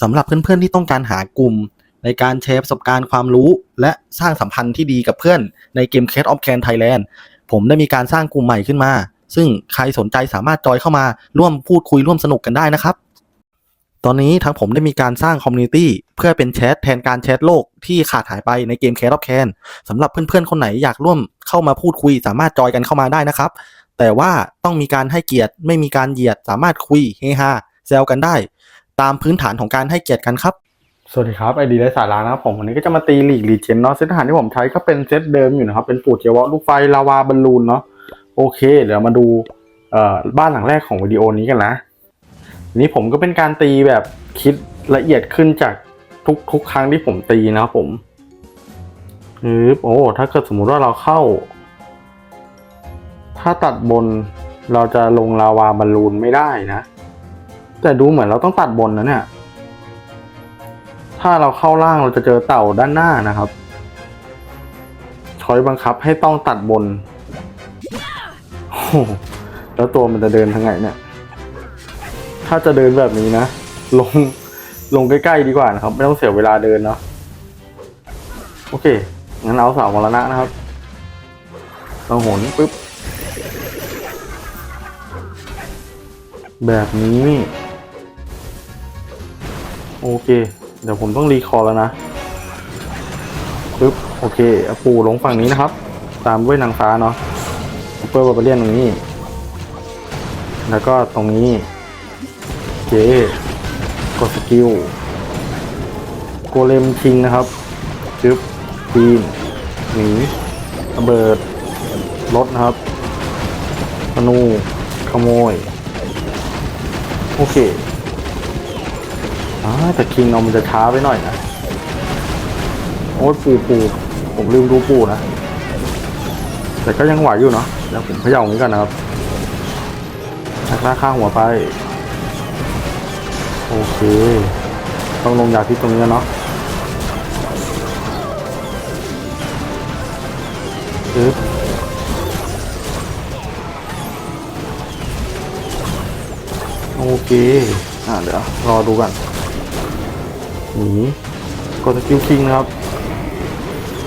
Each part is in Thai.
สำหรับเพื่อนๆที่ต้องการหากลุ่ม ในการแชร์ประสบการณ์ความรู้ และสร้างสัมพันธ์ที่ดีกับเพื่อนในเกม Case of Can Thailand ผมได้มีการสร้างกลุ่มใหม่ขึ้นมา ซึ่งใครสนใจสามารถจอยเข้ามาร่วมพูดคุยร่วมสนุกกันได้นะครับ ตอนนี้ทางผมได้มีการสร้างคอมมูนิตี้เพื่อเป็นแชทแทนการแชทโลกที่ขาดหายไปในเกม Case of Can สำหรับเพื่อนๆคนไหนอยากร่วมเข้ามาพูดคุย สามารถจอยกันเข้ามาได้นะครับแต่ว่าต้องมีการให้เกียรติไม่มีการเหยียดสามารถคุยเฮฮาแซวกันได้ ตามพื้นฐานของการให้เกียรติกันครับ สวัสดีครับไอดีไร้สาระนะครับผมวันนี้ก็จะมาตีลีกลีเจนเนาะเซตทหารที่ผมใช้ก็เป็นเซตเดิมอยู่นะครับ เป็นปูดเจวะลูกไฟลาวาบอลลูนเนาะโอเค เดี๋ยวมาดูเอ่อบ้านหลังแรกของวิดีโอนี้กันนะนี่ผมก็เป็นการตีแบบคิดละเอียดขึ้นจากทุกทุกครั้งที่ผมตีนะครับผมอือโอ้ถ้าเกิดสมมุติว่าเราเข้า ถ้าตัดบนเราจะลงลาวาบอลลูนไม่ได้นะ แต่ดูเหมือนเราต้องตัดบนนะเนี่ย ถ้าเราเข้าล่างเราจะเจอเต่าด้านหน้านะครับชอยบังคับให้ต้องตัดบนโอ้แล้วตัวมันจะเดินทางไหนเนี่ย ถ้าจะเดินแบบนี้นะ ลง ลงใกล้ๆดีกว่านะครับ ไม่ต้องเสียเวลาเดินเนาะ โอเค งั้นเอาเสามรณะนะครับต้องหนปุ๊บ แบบนี้ โอเค เดี๋ยวผมต้องรีคอร์แล้วนะปึ๊บโอเคอาปูลงฝั่งนี้นะครับ ตามด้วยนางฟ้าเนาะเปอร์บาเบเลียนตรงนี้ แล้วก็ตรงนี้เคกดสกิลโกเลมคิงนะครับจึ๊บปีนหนีระเบิดรถนะครับธนูขโมย โอเค อ่าแต่คิงเอามันจะช้าไปหน่อยนะ โอ้ปูปูผมลืมดูปูนะ แต่ก็ยังไหวอยู่เนาะเดี๋ยวผมเขย่าอย่างนี้ก่อนนะครับชักหน้าข้างหัวไป โอเค ต้องลงยาพิษตรงนี้เนาะปึ๊บโอเค อ่าเดี๋ยวรอดูกัน หนีกดสกิลคิงนะครับ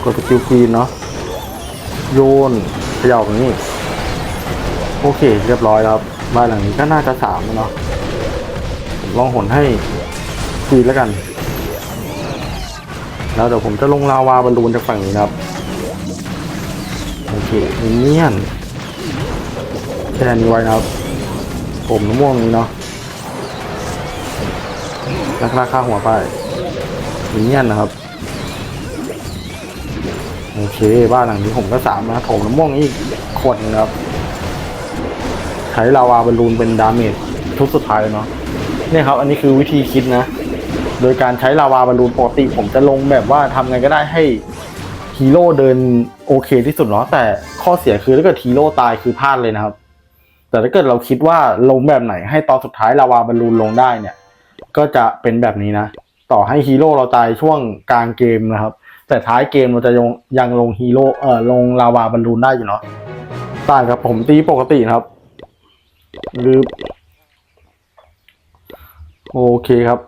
กดสกิลคีนเนาะโยนเขย่าแบบนี้ โอเค เรียบร้อยครับบ้านหลังนี้ก็น่าจะสามเนาะลองหนให้คีนแล้วกัน แล้วเดี๋ยวผมจะลงลาวาบอลลูนจากฝั่งนี้นะครับโอเคมินเนี่ยนแค่นี้ไว้นะครับ ผมน้ำม่วงนี้เนาะราคาหัวไป มินเนี่ยนนะครับ โอเค บ้านหลังนี้ผมก็สามนะโถมน้ำม่วงอีกคนนะครับ ใช้ลาวาบอลลูนเป็นดาเมจทุกสุดท้ายเลยเนาะเนี่ยครับ อันนี้คือวิธีคิดนะ โดยการใช้ลาวาบอลลูนปกติ ผมจะลงแบบว่าทำไงก็ได้ให้ฮีโร่เดินโอเคที่สุดเนาะแต่ข้อเสียคือถ้าเกิดฮีโร่ตายคือพลาดเลยนะครับ แต่ถ้าเกิดเราคิดว่าลงแบบไหนให้ตอนสุดท้ายลาวาบอลลูนลงได้เนี่ย ก็จะเป็นแบบนี้นะ ต่อให้ฮีโร่เราตายช่วงกลางเกมนะครับ แต่ท้ายเกมเราจะยังยังลงฮีโร่เอ่อลงลาวาบอลลูนได้อยู่เนาะตายครับผมตีปกตินะครับหรือโอเคครับ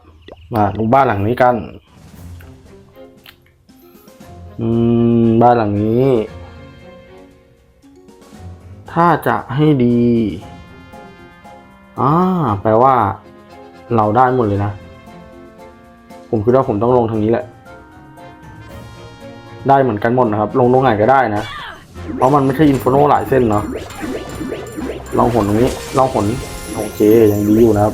มาดูบ้านหลังนี้กัน อืม บ้านหลังนี้ ถ้าจะให้ดีอ่าแปลว่า เราได้หมดเลยนะ ผมคิดว่าผมต้องลงทางนี้แหละ ได้เหมือนกันหมดนะครับ ลงตรงไหนก็ได้นะ เพราะมันไม่ใช่อินฟโนหลายเส้นเนาะลองหนตรงนี้ ลองหนโอเคยังดีอยู่นะครับ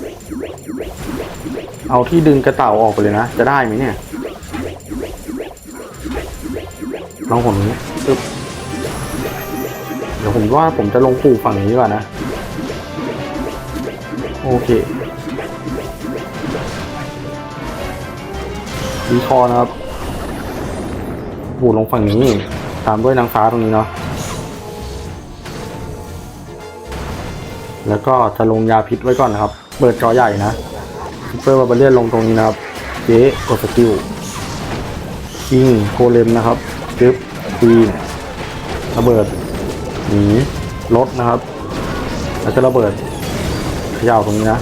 เอาที่ดึงกระเต่าออกไปเลยนะ จะได้ไหมเนี่ย ลองหนตรงนี้ปึ๊บเดี๋ยวผมว่าผมจะลงปู่ฝั่งนี้ดีกว่านะ โอเค ดีคอนะครับบูดลงฝั่งนี้ ตามด้วยนางฟ้าตรงนี้เนาะ แล้วก็จะลงยาพิษไว้ก่อนนะครับ เปิดจอใหญ่นะซุปเปอร์บาเบเลียนลงตรงนี้นะครับ เจ๊กดสกิลคิงโคเลมนะครับจึ๊บปีระเบิด หนีรถนะครับ แล้วจะระเบิดขย่าตรงนี้นะ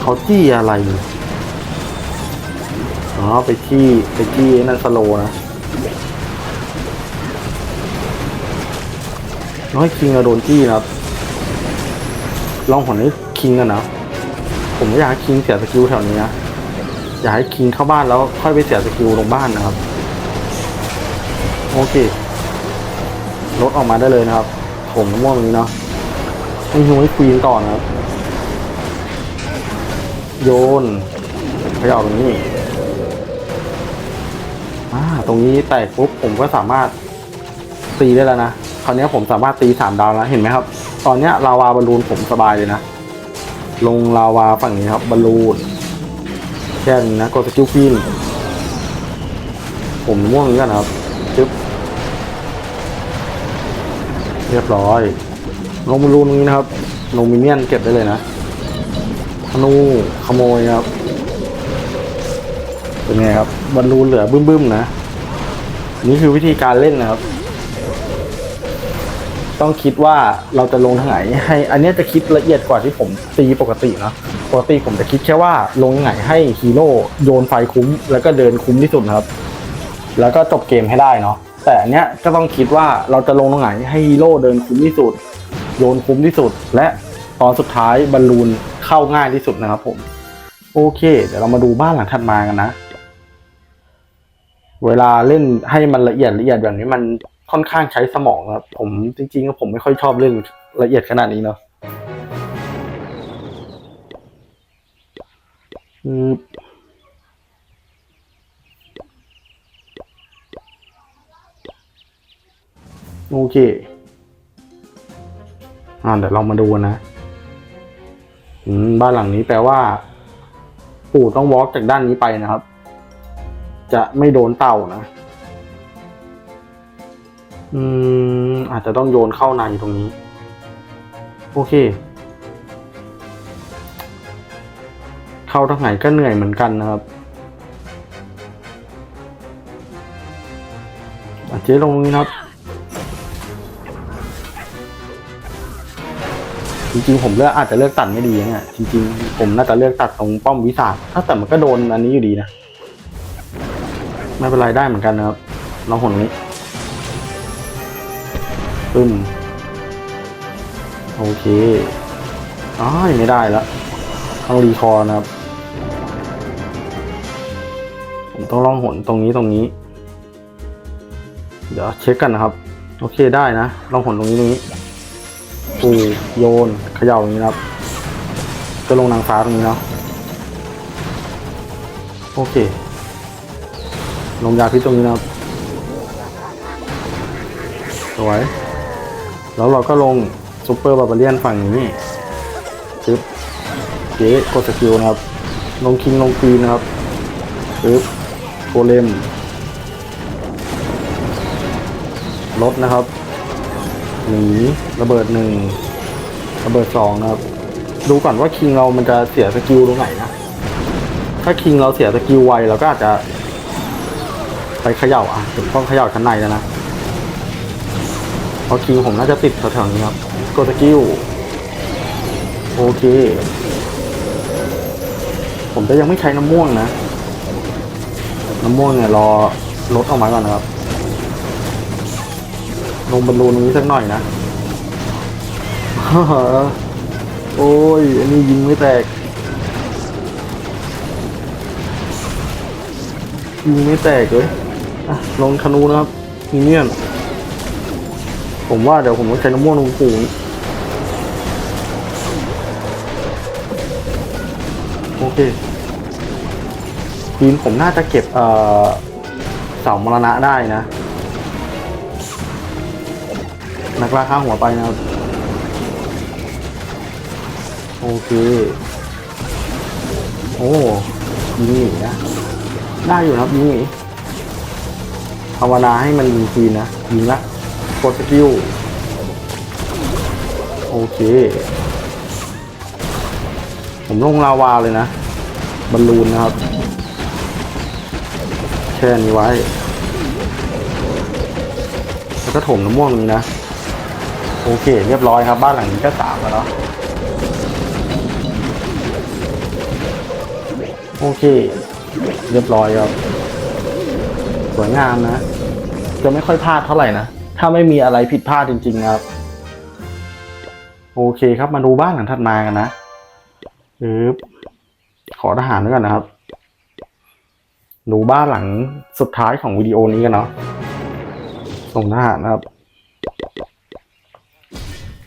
เขาจี้อะไร อ๋อไปจี้ไปจี้นั่นสโลนะน้อยคิงอะโดนจี้นะครับ ลองผลให้คิงกันนะ ผมไม่อยากให้คิงเสียสกิลแถวนี้นะอยากให้คิงเข้าบ้านแล้วค่อยไปเสียสกิลลงบ้านนะครับ โอเครถออกมาได้เลยนะครับ ผมน้ำม่วงนี้เนาะให้ฮิวให้ควีนต่อนะครับ โยนขยับตรงนี้ อ่าตรงนี้แตกปุ๊บผมก็สามารถตีได้แล้วนะคราวนี้ผมสามารถตีสามดาวแล้วเห็นไหมครับ ตอนเนี้ยลาวาบอลลูนผมสบายเลยนะ ลงลาวาฝั่งนี้ครับบอลลูนแค่นี้นะกดสกิลควีนผมม่วงนี้กันนะครับจึ๊บเรียบร้อย ลงบอลลูนตรงนี้นะครับลงมินเนี่ยนเก็บได้เลยนะธนูขโมยครับ เป็นไงครับบอลลูนเหลือบึ้มๆนะนี่คือวิธีการเล่นนะครับ ต้องคิดว่าเราจะลงทางไหน ให้ อันนี้จะคิดละเอียดกว่าที่ผมตีปกติเนาะปกติผมจะคิดแค่ว่าลงยังไงให้ฮีโร่โยนไฟคุ้ม แล้วก็เดินคุ้มที่สุดครับ แล้วก็จบเกมให้ได้เนาะแต่อันเนี้ยก็ต้องคิดว่าเราจะลงตรงไหนให้ฮีโร่เดินคุ้มที่สุด โยนคุ้มที่สุด และตอนสุดท้ายบอลลูนเข้าง่ายที่สุดนะครับผม โอเค เดี๋ยวเรามาดูบ้านหลังถัดมากันนะ เวลาเล่นให้มันละเอียดละเอียดแบบนี้มันค่อนข้างใช้สมองครับ ผมจริงๆผมไม่ค่อยชอบเล่นละเอียดขนาดนี้เนาะโอเคอ่าเดี๋ยวเรามาดูนะบ้านหลังนี้แปลว่า ปู่ต้องวอล์กจากด้านนี้ไปนะครับ จะไม่โดนเต่านะ อืม อาจจะต้องโยนเข้าในตรงนี้ โอเค เข้าทางไหนก็เหนื่อยเหมือนกันนะครับอะเจ๊ลงตรงนี้นะครับจริงๆ ผมเลือกอาจจะเลือกตัดไม่ดีนะเนี่ยจริงๆ ผมน่าจะเลือกตัดตรงป้อมวิสาถ้าแต่มันก็โดนอันนี้อยู่ดีนะ ไม่เป็นไรได้เหมือนกันนะครับเราหนนี้ปึ้มโอเคอ๋อไม่ได้แล้วต้องรีคอร์นะครับ ผมต้องล่องหนตรงนี้ตรงนี้ เดี๋ยวเช็คกันนะครับ โอเคได้นะล่องหนตรงนี้ตรงนี้ปูโยนเขย่าอย่างนี้นะครับ จะลงนางฟ้าตรงนี้เนาะโอเค ลงยาพิษตรงนี้นะครับ สวย แล้วเราก็ลงซูเปอร์บาบาเลียนฝั่งนี้ปึ๊บเจ๊กดสกิลนะครับ ลงคิงลงควีนนะครับปึ๊บโกเลมลดนะครับหนีระเบิดหนึ่งระเบิดสองนะครับ ดูก่อนว่าคิงเรามันจะเสียสกิลตรงไหนนะ ถ้าคิงเราเสียสกิลไวเราก็อาจจะ ไปเขย่าอะผมต้องเขย่าชั้นในแล้วนะเพราะคิงผมน่าจะติดแถวๆนี้ครับกดสกิลโอเค ผมจะยังไม่ใช้น้ำม่วงนะ น้ำม่วงเนี่ยรอลดออกมาก่อนนะครับ ลงบอลลูนนี้สักหน่อยนะโอ้ย อันนี้ยิงไม่แตก ยิงไม่แตกเลย อะลงธนูนะครับมีเนี่ยนผมว่าเดี๋ยวผมต้องใช้น้ำม่วงลงปูนโอเคทีมผมน่าจะเก็บเอ่อเสามรณะได้นะ นักล่าข้าหัวไปนะครับโอเค โอ้ยิงหนีนะ ได้อยู่นะครับยิงหนี ภาวนาให้มันยิงทีนะยิงละกดสกิลโอเค ผมลงลาวาเลยนะบอลลูนนะครับ แช่นี้ไว้ แล้วก็ถมน้ำม่วงนี้นะ โอเค เรียบร้อยครับ บ้านหลังนี้ก็สามแล้วเนาะโอเค เรียบร้อยครับ สวยงามนะ จะไม่ค่อยพลาดเท่าไหร่นะ ถ้าไม่มีอะไรผิดพลาดจริง ๆ ครับ โอเคครับมาดูบ้านหลังถัดมากันนะปึ๊บขอทหารด้วยกันนะครับ ดูบ้านหลังสุดท้ายของวิดีโอนี้กันเนาะส่งทหารนะครับ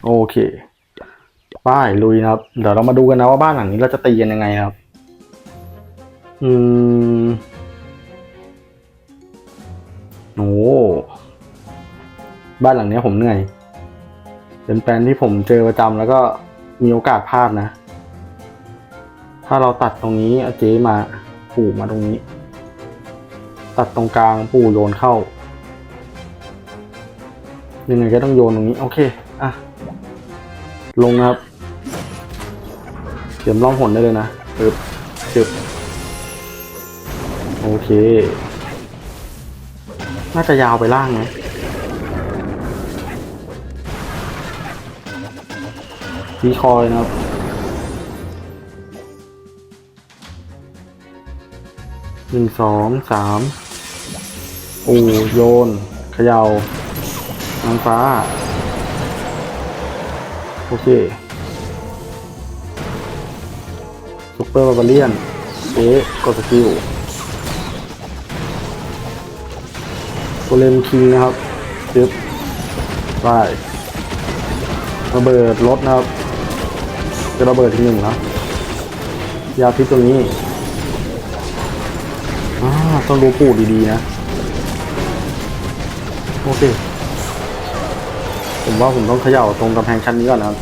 โอเคป้ายลุยนะครับ เดี๋ยวเรามาดูกันนะว่าบ้านหลังนี้เราจะตีกันยังไงครับ อืม โอ้บ้านหลังนี้ผมเหนื่อย เป็นแปลนที่ผมเจอประจำแล้วก็มีโอกาสพลาดนะ ถ้าเราตัดตรงนี้เอาเจ๊มาปูมาตรงนี้ ตัดตรงกลางปูโยนเข้า ยังไงก็ต้องโยนตรงนี้ โอเค อะ ลงครับเตรียมล่องหนได้เลยนะปึ๊บจึบโอเค น่าจะยาวไปล่างนะดีคอยนะครับ หนึ่งสองสามปูโยนเขยา่านางฟ้า โอเคซุปเปอร์บาบาเลียนเอ๊กดสกิล โกเลมคิงนะครับจึ๊บไประเบิดรถนะครับ จะระเบิดทีหนึ่งนะยาพิษตัวนี้อ่าต้องดูปูดีๆนะ โอเค ผมว่าผมต้องเขย่าตรงกำแพงชั้นนี้ก่อนนะครับ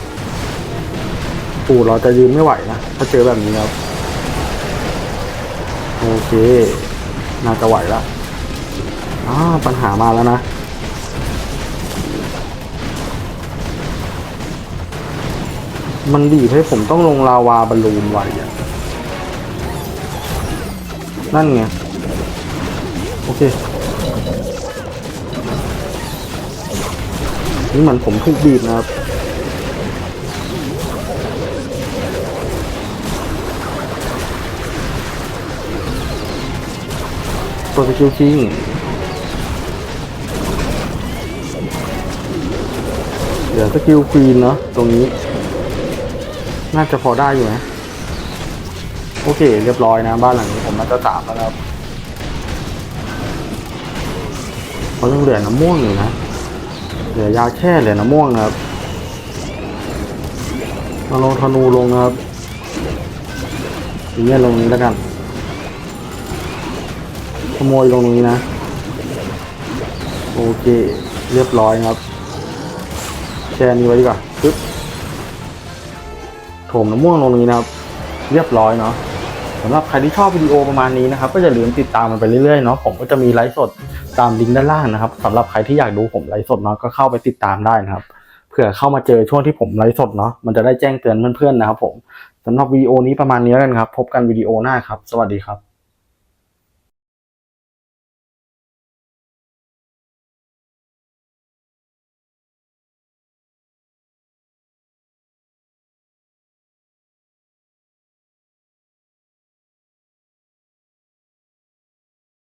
ปู่เราจะยืนไม่ไหวนะ ถ้าเจอแบบนี้ครับ โอเค น่าจะไหวแล้ว อ่าปัญหามาแล้วนะมันบีบให้ผมต้องลงลาวาบอลลูนไว้นั่นไง โอเค นี่เหมือนผมถูกบีบนะครับ ตัวสกิลคิง เดี๋ยวสกิลควีนเนาะตรงนี้ น่าจะพอได้อยู่นะโอเค เรียบร้อยนะ บ้านหลังนี้ผมมาจะสามแล้วครับเขายังเหลือน้ำม่วงอยู่นะเหลือยาแค่เหลือน้ำม่วงนะครับมาลงธนูลงนะครับอย่างเงี้ยลงนี้แล้วกันขโมยลงตรงนี้นะ โอเค เรียบร้อยครับ ช่นี้ไว้ดีกว่าปึ๊บโถมน้ำม่วงลงตรงนี้นะครับ เรียบร้อยเนาะสำหรับใครที่ชอบวิดีโอประมาณนี้นะครับ ก็อย่าลืมติดตามมันไปเรื่อยๆเนาะผมก็จะมีไลฟ์สดตามลิงก์ด้านล่างนะครับสำหรับใครที่อยากดูผมไลฟ์สดเนาะก็เข้าไปติดตามได้นะครับเผื่อเข้ามาเจอช่วงที่ผมไลฟ์สดเนาะมันจะได้แจ้งเตือนเพื่อนๆนะครับผมสำหรับวิดีโอนี้ประมาณนี้แล้วกันครับ พบกันวิดีโอหน้าครับ สวัสดีครับ